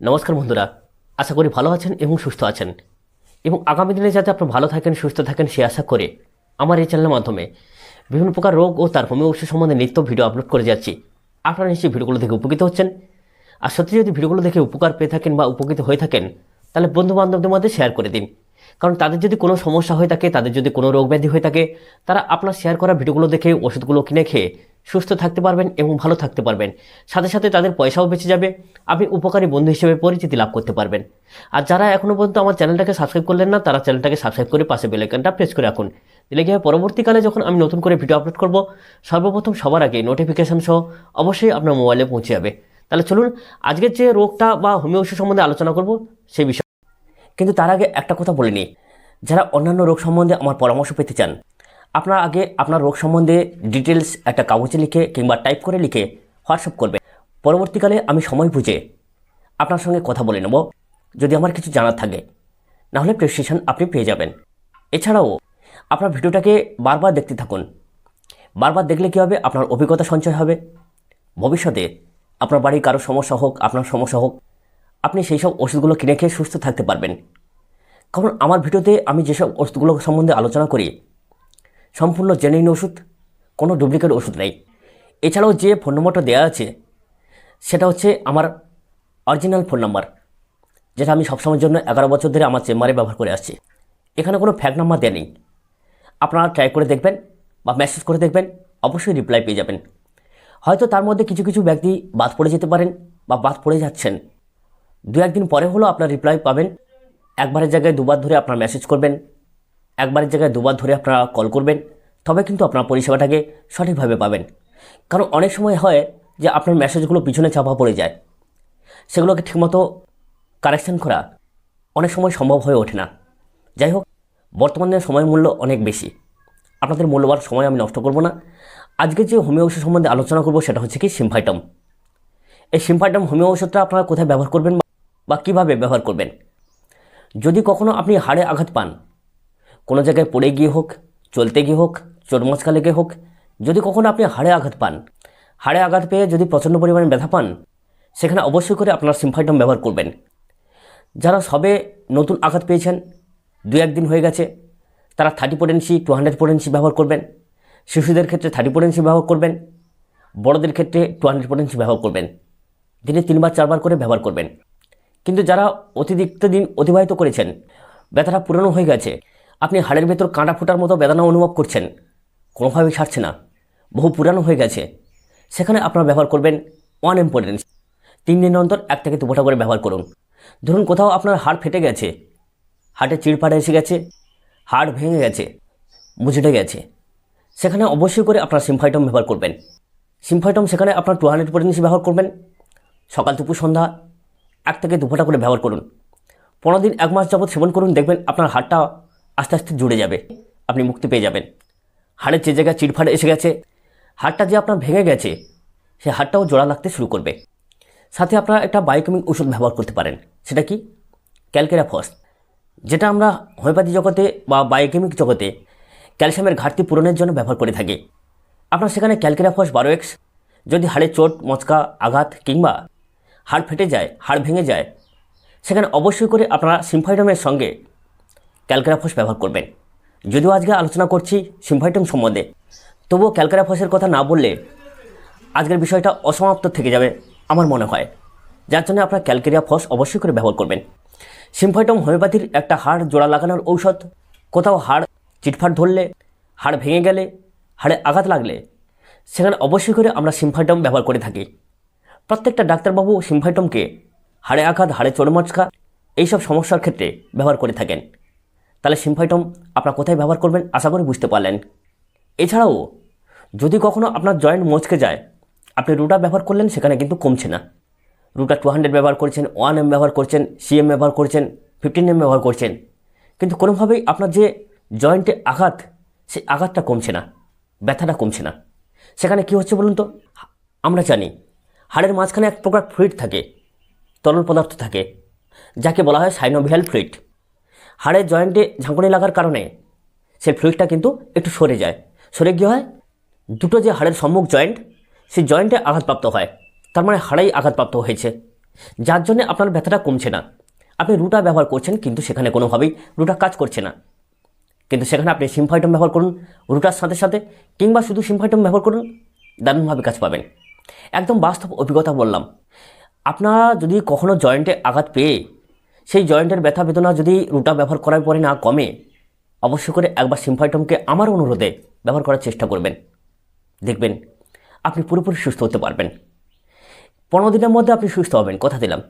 নমস্কার বন্ধুরা, আশা করি ভালো আছেন এবং সুস্থ আছেন। এবং আগামী দিনে যাতে আপনারা ভালো থাকেন, সুস্থ থাকেন, সে আশা করে আমার এই চ্যানেলের মাধ্যমে বিভিন্ন প্রকার রোগ ও তার হোমিও ওষুধ সম্বন্ধে নিত্য ভিডিও আপলোড করে যাচ্ছি। আপনারা নিশ্চয়ই ভিডিওগুলো দেখে উপকৃত হচ্ছেন। আর সত্যি যদি ভিডিওগুলো দেখে উপকার পেয়ে থাকেন বা উপকৃত হয়ে থাকেন, তাহলে বন্ধু বান্ধবদের মধ্যে শেয়ার করে দিন। কারণ তাদের যদি কোনো সমস্যা হয়ে থাকে, তাদের যদি কোনো রোগ ব্যাধি হয়ে থাকে, তারা আপনার শেয়ার করা ভিডিওগুলো দেখে, ওষুধগুলো কিনে খেয়ে সুস্থ থাকতে পারবেন এবং ভালো থাকতে পারবেন। সাথে সাথে তাদের পয়সাও বেঁচে যাবে। আপনি উপকারী বন্ধু হিসেবে পরিচিতি লাভ করতে পারবেন। আর যারা এখনও পর্যন্ত আমার চ্যানেলটাকে সাবস্ক্রাইব করলেন না, তারা চ্যানেলটাকে সাবস্ক্রাইব করে পাশে বেলাইকনটা প্রেস করে রাখুন। দিলে গিয়ে পরবর্তীকালে যখন আমি নতুন করে ভিডিও আপলোড করব, সর্বপ্রথম সবার আগে নোটিফিকেশন সহ অবশ্যই আপনার মোবাইলে পৌঁছে যাবে। তাহলে চলুন, আজকের যে রোগটা বা হোমিও ওষুধ সম্বন্ধে আলোচনা করব, সেই বিষয় কিন্তু তার আগে একটা কথা বলে যারা অন্যান্য রোগ সম্বন্ধে আমার পরামর্শ পেতে চান, আপনার আগে আপনার রোগ সম্বন্ধে ডিটেলস একটা কাগজে লিখে কিংবা টাইপ করে লিখে হোয়াটসঅ্যাপ করবে পরবর্তীকালে আমি সময় বুঝে আপনার সঙ্গে কথা বলে নেব। যদি আমার কিছু জানার থাকে, নাহলে প্রেসক্রিপশন আপনি পেয়ে যাবেন। এছাড়াও, আপনার ভিডিওটাকে বারবার দেখতে থাকুন। বারবার দেখলে কী হবে? আপনার অভিজ্ঞতা সঞ্চয় হবে। ভবিষ্যতে আপনার বাড়ির কারও সমস্যা হোক, আপনার সমস্যা হোক আপনি সেই সব ওষুধগুলো কিনে খেয়ে সুস্থ থাকতে পারবেন। কারণ আমার ভিডিওতে আমি যেসব ওষুধগুলো সম্বন্ধে আলোচনা করি, সম্পূর্ণ জেনুইন ওষুধ, কোনো ডুপ্লিকেট ওষুধ নেই। এছাড়াও যে ফোন নম্বরটা দেওয়া আছে, সেটা হচ্ছে আমার অরিজিনাল ফোন নাম্বার, যেটা আমি সবসময়ের জন্য এগারো বছর ধরে আমার চেম্বারে ব্যবহার করে আসছি। এখানে কোনো ফ্যাক নাম্বার দেওয়া নেই। আপনারা ট্রাই করে দেখবেন বা মেসেজ করে দেখবেন, অবশ্যই রিপ্লাই পেয়ে যাবেন। হয়তো তার মধ্যে কিছু কিছু ব্যক্তি বাদ পড়ে যেতে পারেন বা বাদ পড়ে যাচ্ছেন। দু একদিন পরে হলেও আপনার রিপ্লাই পাবেন। একবারের জায়গায় দুবার ধরে আপনার মেসেজ করবেন। একবারের জায়গায় দুবার ধরে আপনারা কল করবেন। তবে কিন্তু আপনার পরিষেবাটাকে সঠিকভাবে পাবেন। কারণ অনেক সময় হয় যে আপনার মেসেজগুলো পিছনে চাপা পড়ে যায়। সেগুলোকে ঠিকমতো কারেকশান করা অনেক সময় সম্ভব হয়ে ওঠে না। যাই হোক, বর্তমানে সময় মূল্য অনেক বেশি। আপনাদের মূল্যবান সময় আমি নষ্ট করব না। আজকে যে হোমিও ওষুধ সম্বন্ধে আলোচনা করব সেটা হচ্ছে কি সিমফাইটম। এই সিমফাইটম হোমিও ওষুধটা আপনারা কোথায় ব্যবহার করবেন বা কীভাবে ব্যবহার করবেন। যদি কখনও আপনি হাড়ে আঘাত পান, কোনো জায়গায় পড়ে গিয়ে হোক, চলতে গিয়ে হোক চোট মচকা লেগে হোক, যদি কখনো আপনি হাড়ে আঘাত পান, হাড়ে আঘাত পেয়ে যদি প্রচণ্ড পরিমাণে ব্যথা পান, সেখানে অবশ্যই করে আপনার সিমফাইটম ব্যবহার করবেন। যারা সবে নতুন আঘাত পেয়েছেন, দু একদিন হয়ে গেছে, তারা thirty potency to hundred potency ব্যবহার করবেন। শিশুদের ক্ষেত্রে থার্টি পোটেন্সি ব্যবহার করবেন, বড়দের ক্ষেত্রে টু হান্ড্রেড পোটেন্সি ব্যবহার করবেন। দিনে তিনবার, চারবার করে ব্যবহার করবেন। কিন্তু যারা অতিরিক্ত দিন অতিবাহিত করেছেন, ব্যথাটা পুরনো হয়ে গেছে। আপনি হাড়ের ভেতর কাঁটা ফোটার মতো বেদনা অনুভব করছেন। কোনোভাবেই ছাড়ছে না। বহু পুরানো হয়ে গেছে। সেখানে আপনারা ব্যবহার করবেন ওয়ান ইম্পর্টেন্স তিন দিন অন্তর এক থেকে দুপোটা করে ব্যবহার করুন। ধরুন কোথাও আপনার হাড় ফেটে গেছে। হাড়ে চিড়ফাড়ে এসে গেছে। হাড় ভেঙে গেছে। মুচড়ে গেছে। সেখানে অবশ্যই করে আপনার সিমফাইটম ব্যবহার করবেন। সিমফাইটম সেখানে আপনার টু হান্ড্রেড ব্যবহার করবেন। সকাল দুপুর সন্ধ্যা এক থেকে দুফোটা করে ব্যবহার করুন। পনেরো দিন, এক মাস যাবৎ সেবন করুন, দেখবেন আপনার হাড়টা আস্তে আস্তে জুড়ে যাবে, আপনি মুক্তি পেয়ে যাবেন। হাড়ের যে জায়গায় চিড়ফাড়ে এসে গেছে, হাড়টা যে আপনার ভেঙে গেছে, সে হাড়টাও জোড়া লাগতে শুরু করবে। সাথে আপনারা একটা বায়োকেমিক ওষুধ ব্যবহার করতে পারেন, সেটা কি? ক্যালকেরাফস যেটা আমরা হোমিওপ্যাথি জগতে বা বায়োকেমিক জগতে ক্যালসিয়ামের ঘাটতি পূরণের জন্য ব্যবহার করে থাকি। আপনার সেখানে ক্যালকেরা ফস বারো এক্স, যদি হাড়ে চোট, মচকা, আঘাত কিংবা হাড় ফেটে যায়, হাড় ভেঙে যায়। সেখানে অবশ্যই করে আপনারা সিমফাইডমের সঙ্গে ক্যালকেরাফস ব্যবহার করবেন। যদিও আজকে আলোচনা করছি সিমফাইটম সম্বন্ধে। তবুও ক্যালকেরাফসের কথা না বললে আজকের বিষয়টা অসমাপ্ত থেকে যাবে আমার মনে হয়। যার জন্য আপনার ক্যালকেরিয়া ফস অবশ্যই করে ব্যবহার করবেন। সিমফাইটম হোমিওপ্যাথির একটা হাড় জোড়া লাগানোর ঔষধ। কোথাও হাড় চিটফাট ধরলে, হাড় ভেঙে গেলে, হাড়ে আঘাত লাগলে, সেখানে অবশ্যই করে আমরা সিমফাইটম ব্যবহার করে থাকি। প্রত্যেকটা ডাক্তারবাবু সিমফাইটমকে হাড়ে আঘাত, হাড়ে চোরমচকা এইসব সমস্যার ক্ষেত্রে ব্যবহার করে থাকেন। তাহলে সিমফাইটম আপনারা কোথায় ব্যবহার করবেন? আশা করি বুঝতে পারলেন। এছাড়াও, যদি কখনও আপনার জয়েন্ট মচকে যায়, আপনি রুটা ব্যবহার করলেন, সেখানে কিন্তু কমছে না। রুটা টু হান্ড্রেড ব্যবহার করছেন, ওয়ান এম ব্যবহার করছেন সিএম ব্যবহার করছেন, ফিফটিন এম ব্যবহার করছেন। কিন্তু কোনোভাবেই আপনার যে জয়েন্টে আঘাত, সেই আঘাতটা কমছে না, ব্যথাটা কমছে না। সেখানে কি হচ্ছে বলুন তো? আমরা জানি হাড়ের মাঝখানে এক প্রকার ফ্লুইড থাকে, তরল পদার্থ থাকে, যাকে বলা হয় সাইনোভিয়াল ফ্লুইড। হাড়ের জয়েন্টে ঝাঁকুনি লাগার কারণে সেই ফ্লুইডটা কিন্তু একটু সরে যায়। সরে গিয়ে হয়, দুটো যে হাড়ের সম্মুখ জয়েন্ট, সেই জয়েন্টে আঘাতপ্রাপ্ত হয়। তার মানে হাড়েই আঘাতপ্রাপ্ত হয়েছে। যার জন্য আপনার ব্যথাটা কমছে না। আপনি রুটা ব্যবহার করছেন, কিন্তু সেখানে কোনোভাবেই রুটা কাজ করছে না। কিন্তু সেখানে আপনি সিমফাইটম ব্যবহার করুন, রুটার সাথে সাথে, কিংবা শুধু সিমফাইটম ব্যবহার করুন, দারুণভাবে কাজ পাবেন। একদম বাস্তব অভিজ্ঞতা বললাম। আপনারা যদি কখনো জয়েন্টে আঘাত পেয়ে, সেই জয়েন্টের ব্যথা বেদনা যদি রুটা ব্যবহার করার পরে না কমে, অবশ্যই করে একবার সিম্ফাইটমকে আমার অনুরোধে ব্যবহার করার চেষ্টা করবেন। দেখবেন আপনি পুরোপুরি সুস্থ হতে পারবেন। পনেরো দিনের মধ্যে আপনি সুস্থ হবেন, কথা দিলাম।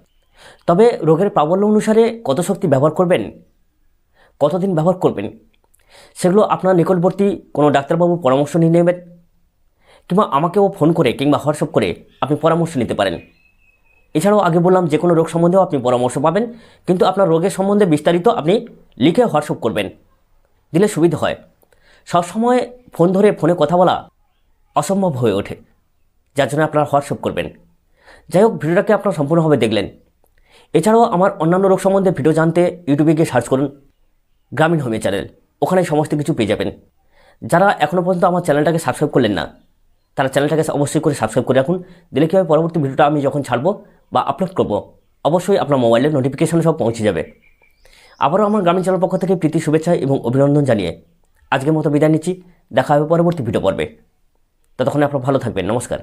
তবে রোগের প্রাবল্য অনুসারে কত শক্তি ব্যবহার করবেন, কতদিন ব্যবহার করবেন, সেগুলো আপনার নিকটবর্তী কোনো ডাক্তারবাবুর পরামর্শ নিয়ে নেবেন। কিংবা আমাকেও ফোন করে কিংবা হোয়াটসঅ্যাপ করে আপনি পরামর্শ নিতে পারেন। এছাড়াও আগে বললাম যে কোনো রোগ সম্বন্ধেও আপনি পরামর্শ পাবেন, কিন্তু আপনার রোগের সম্বন্ধে বিস্তারিত আপনি লিখে হোয়াটসঅ্যাপ করবেন, দিলে সুবিধা হয়। সবসময় ফোন ধরে ফোনে কথা বলা অসম্ভব হয়ে ওঠে, যার জন্য আপনারা হোয়াটসঅ্যাপ করবেন। যাই হোক, ভিডিওটাকে আপনারা সম্পূর্ণভাবে দেখলেন। এছাড়াও আমার অন্যান্য রোগ সম্বন্ধে ভিডিও জানতে ইউটিউবে গিয়ে সার্চ করুন, গ্রামীণ হোমিও চ্যানেল। ওখানে সমস্ত কিছু পেয়ে যাবেন। যারা এখনও পর্যন্ত আমার চ্যানেলটাকে সাবস্ক্রাইব করলেন না তারা চ্যানেলটাকে অবশ্যই করে সাবস্ক্রাইব করে রাখুন। দিলে কী হবে? পরবর্তী ভিডিওটা আমি যখন ছাড়বো বা আপলোড করব, অবশ্যই আপনার মোবাইলের নোটিফিকেশান সব পৌঁছে যাবে। আবারও আমার গ্রামীণ চ্যানেল পক্ষ থেকে প্রীতি শুভেচ্ছা এবং অভিনন্দন জানিয়ে আজকের মতো বিদায় নিচ্ছি। দেখা হবে পরবর্তী ভিডিও পর্বে। ততক্ষণে আপনার ভালো থাকবেন। নমস্কার।